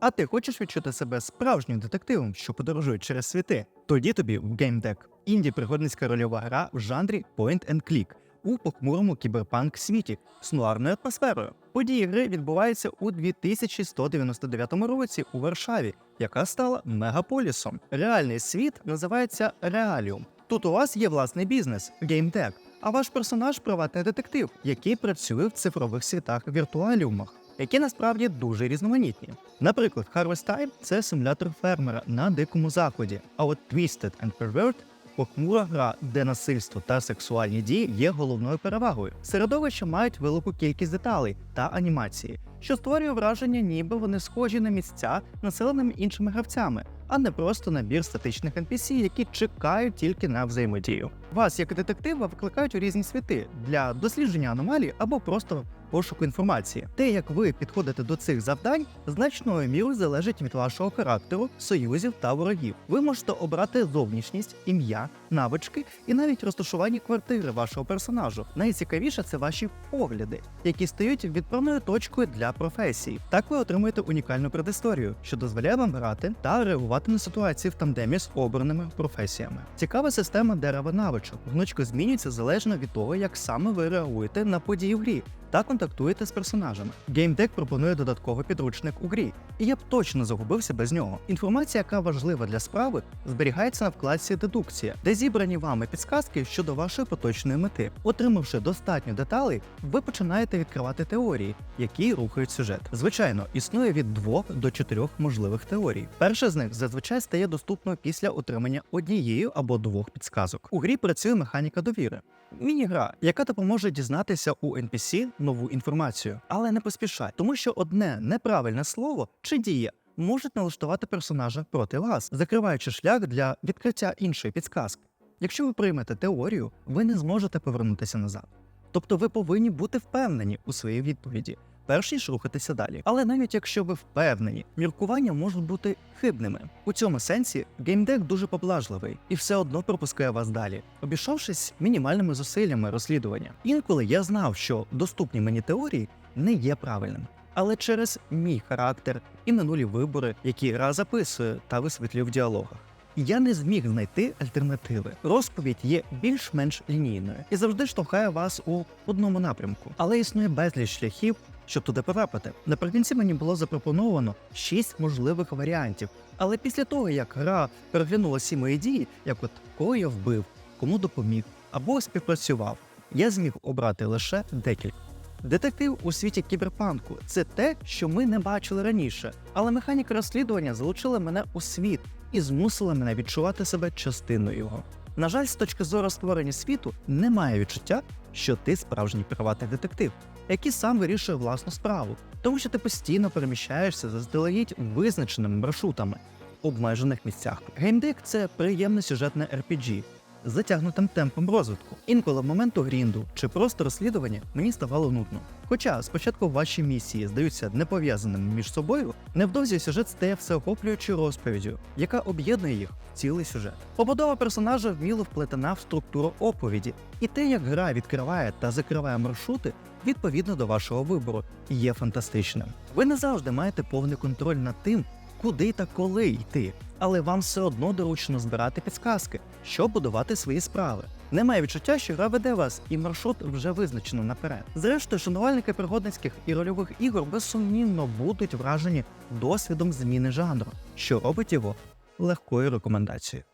А ти хочеш відчути себе справжнім детективом, що подорожує через світи? Тоді тобі в Game Deck. інді пригодницька рольова гра в жанрі Point and Click у похмурому кіберпанк світі з нуарною атмосферою. Події гри відбуваються у 2199 році у Варшаві, яка стала мегаполісом. Реальний світ називається Реаліум. Тут у вас є власний бізнес GameTech, а ваш персонаж приватний детектив, який працює в цифрових світах віртуаліумах, які насправді дуже різноманітні. Наприклад, Harvest Time – це симулятор фермера на дикому заході, а от Twisted and Pervert – похмура гра, де насильство та сексуальні дії є головною перевагою. Середовища мають велику кількість деталей та анімації, що створює враження, ніби вони схожі на місця, населеними іншими гравцями, а не просто набір статичних NPC, які чекають тільки на взаємодію. Вас, як детектива, викликають у різні світи для дослідження аномалій або просто пошуку інформації. Те, як ви підходите до цих завдань, значною мірою залежить від вашого характеру, союзів та ворогів. Ви можете обрати зовнішність, ім'я, навички і навіть розташування квартири вашого персонажу. Найцікавіше це ваші погляди, які стають відправною точкою для професії. Так ви отримуєте унікальну предісторію, що дозволяє вам грати та реагувати на ситуації в тандемі з обраними професіями. Цікава система дерева навичок. Гнучко змінюється залежно від того, як саме ви реагуєте на події в грі та контактуєте з персонажами. GameDeck пропонує додатковий підручник у грі, і я б точно загубився без нього. Інформація, яка важлива для справи, зберігається на вкладці Дедукція, де зібрані вами підсказки щодо вашої поточної мети. Отримавши достатньо деталей, ви починаєте відкривати теорії, які рухають сюжет. Звичайно, існує від двох до чотирьох можливих теорій. Перша з них зазвичай стає доступною після отримання однієї або двох підсказок. У грі працює механіка довіри. Міні-гра, яка допоможе дізнатися у NPC нову інформацію, але не поспішай, тому що одне неправильне слово чи дія можуть налаштувати персонажа проти вас, закриваючи шлях для відкриття іншої підсказки. Якщо ви приймете теорію, ви не зможете повернутися назад. Тобто ви повинні бути впевнені у своїй відповіді, перш ніж рухатися далі. Але навіть якщо ви впевнені, міркування можуть бути хибними. У цьому сенсі геймдек дуже поблажливий і все одно пропускає вас далі, обійшовшись мінімальними зусиллями розслідування. Інколи я знав, що доступні мені теорії не є правильними. Але через мій характер і минулі вибори, які гра записує та висвітлює в діалогах. Я не зміг знайти альтернативи. Розповідь є більш-менш лінійною і завжди штовхає вас у одному напрямку. Але існує безліч шляхів, щоб туди потрапити. Наприкінці мені було запропоновано шість можливих варіантів. Але після того, як гра переглянула всі мої дії, як от кого я вбив, кому допоміг або співпрацював, я зміг обрати лише декілька. Детектив у світі кіберпанку це те, що ми не бачили раніше, але механіка розслідування залучила мене у світ і змусила мене відчувати себе частиною його. На жаль, з точки зору створення світу немає відчуття, що ти справжній приватний детектив, який сам вирішує власну справу, тому що ти постійно переміщаєшся заздалегідь визначеними маршрутами в обмежених місцях. Геймдек це приємне сюжетне RPG з затягнутим темпом розвитку. Інколи моменту грінду чи просто розслідування мені ставало нудно. Хоча спочатку ваші місії здаються непов'язаними між собою, невдовзі сюжет стає всеохоплюючою розповіддю, яка об'єднує їх в цілий сюжет. Побудова персонажа вміло вплетена в структуру оповіді, і те, як гра відкриває та закриває маршрути, відповідно до вашого вибору, є фантастичним. Ви не завжди маєте повний контроль над тим, куди та коли йти, але вам все одно доручено збирати підсказки, щоб будувати свої справи. Немає відчуття, що гра веде вас, і маршрут вже визначено наперед. Зрештою, шанувальники пригодницьких і рольових ігор безсумнівно будуть вражені досвідом зміни жанру, що робить його легкою рекомендацією.